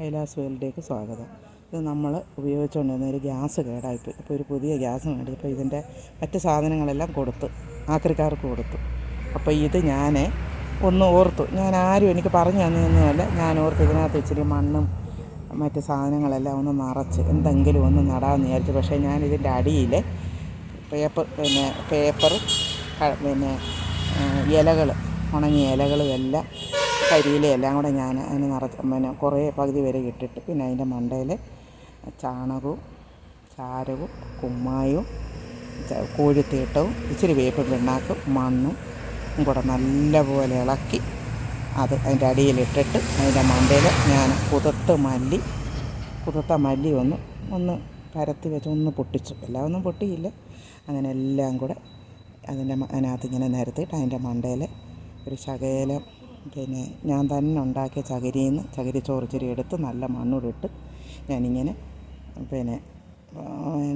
കൈലാസ് വേൾഡിലേക്ക് സ്വാഗതം. ഇത് നമ്മൾ ഉപയോഗിച്ചുകൊണ്ടിരുന്ന ഒരു ഗ്യാസ് കേടായിപ്പോയി. അപ്പോൾ ഒരു പുതിയ ഗ്യാസ് മേടിച്ചപ്പോൾ ഇതിന്റെ മറ്റ് സാധനങ്ങളെല്ലാം കൊടുത്തു ആക്രിക്കാർക്ക് കൊടുത്തു. അപ്പോൾ ഇത് ഞാൻ ഒന്ന് ഓർത്തു. ഞാൻ ആരും എനിക്ക് പറഞ്ഞു തന്നതൊന്നുമല്ല. ഞാൻ ഓർത്ത് ഇതിനകത്ത് ഇച്ചിരി മണ്ണും മറ്റ് സാധനങ്ങളെല്ലാം ഒന്ന് നിറച്ച് എന്തെങ്കിലും ഒന്ന് നടാമെന്ന് വിചാരിച്ചു. പക്ഷേ ഞാൻ ഇതിന്റെ അടിയിൽ പേപ്പർ പിന്നെ പേപ്പർ പിന്നെ ഇലകൾ ഉണങ്ങിയ ഇലകളും എല്ലാം കരിയില എല്ലാം കൂടെ ഞാൻ അതിന് നിറച്ച് പിന്നെ കുറേ പകുതി വരെ ഇട്ടിട്ട് പിന്നെ അതിന്റെ മണ്ടയിൽ ചാണകവും ചാരവും കുമ്മായവും കോഴിത്തീട്ടവും ഇച്ചിരി വേപ്പ് പിണ്ണാക്കും മണ്ണും കൂടെ നല്ലപോലെ ഇളക്കി അത് അതിന്റെ അടിയിലിട്ടിട്ട് അതിന്റെ മണ്ടയിൽ ഞാൻ കുതിർത്ത് മല്ലി കുതിർത്ത മല്ലി ഒന്ന് ഒന്ന് പരത്തി വെച്ച് ഒന്ന് പൊട്ടിച്ചു. എല്ലാം ഒന്നും പൊട്ടിയില്ല. അങ്ങനെ എല്ലാം കൂടെ അതിന്റെ അതിനകത്ത് ഇങ്ങനെ നിരത്തിയിട്ട് അതിന്റെ മണ്ടയിൽ ഒരു ശകലം പിന്നെ ഞാൻ തന്നെ ഉണ്ടാക്കിയ ചകിരിയിൽ നിന്ന് ചകിരിച്ചോറ് ഇച്ചിരി എടുത്ത് നല്ല മണ്ണൂടിട്ട് ഞാനിങ്ങനെ പിന്നെ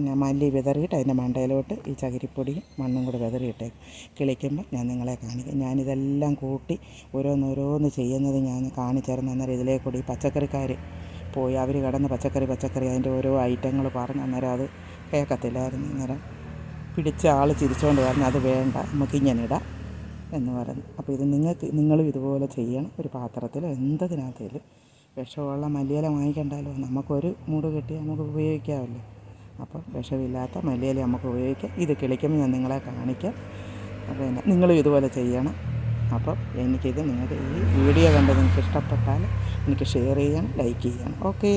ഞാൻ മല്ലി വിതറിയിട്ട് അതിന്റെ മണ്ടയിലോട്ട് ഈ ചകിരിപ്പൊടിയും മണ്ണും കൂടെ വിതറിയിട്ടേക്കും. കിളിക്കുമ്പോൾ ഞാൻ നിങ്ങളെ കാണിക്കും. ഞാനിതെല്ലാം കൂട്ടി ഓരോന്നോരോന്ന് ചെയ്യുന്നത് ഞാൻ കാണിച്ചായിരുന്നു അന്നേരം ഇതിലേ കൂടി പച്ചക്കറിക്കാർ പോയി. അവർ കിടന്ന് പച്ചക്കറി പച്ചക്കറി അതിന്റെ ഓരോ ഐറ്റങ്ങൾ പറഞ്ഞ് അന്നേരം അത് കേൾക്കത്തില്ലായിരുന്നു. അന്നേരം പിടിച്ച ആൾ ചിരിച്ചുകൊണ്ട് പറഞ്ഞു അത് വേണ്ട നമുക്കിങ്ങനെ ഇടാം എന്ന് പറഞ്ഞു അപ്പോൾ ഇത് നിങ്ങൾക്ക് നിങ്ങളും ഇതുപോലെ ചെയ്യണം. ഒരു പാത്രത്തിൽ എന്തതിനകത്തേലും വിഷമുള്ള മല്ലിയില വാങ്ങിക്കണ്ടല്ലോ നമുക്കൊരു മൂട് കെട്ടി നമുക്ക് ഉപയോഗിക്കാമല്ലോ. അപ്പോൾ വിഷമില്ലാത്ത മല്ലിയില നമുക്ക് ഉപയോഗിക്കാം. ഇത് കിളിക്കുമ്പോൾ ഞാൻ നിങ്ങളെ കാണിക്കാം. പിന്നെ നിങ്ങളും ഇതുപോലെ ചെയ്യണം. അപ്പം എനിക്കിത് നിങ്ങൾക്ക് ഈ വീഡിയോ കണ്ട് നിങ്ങൾക്ക് ഇഷ്ടപ്പെട്ടാൽ എനിക്ക് ഷെയർ ചെയ്യണം ലൈക്ക് ചെയ്യണം. ഓക്കേ.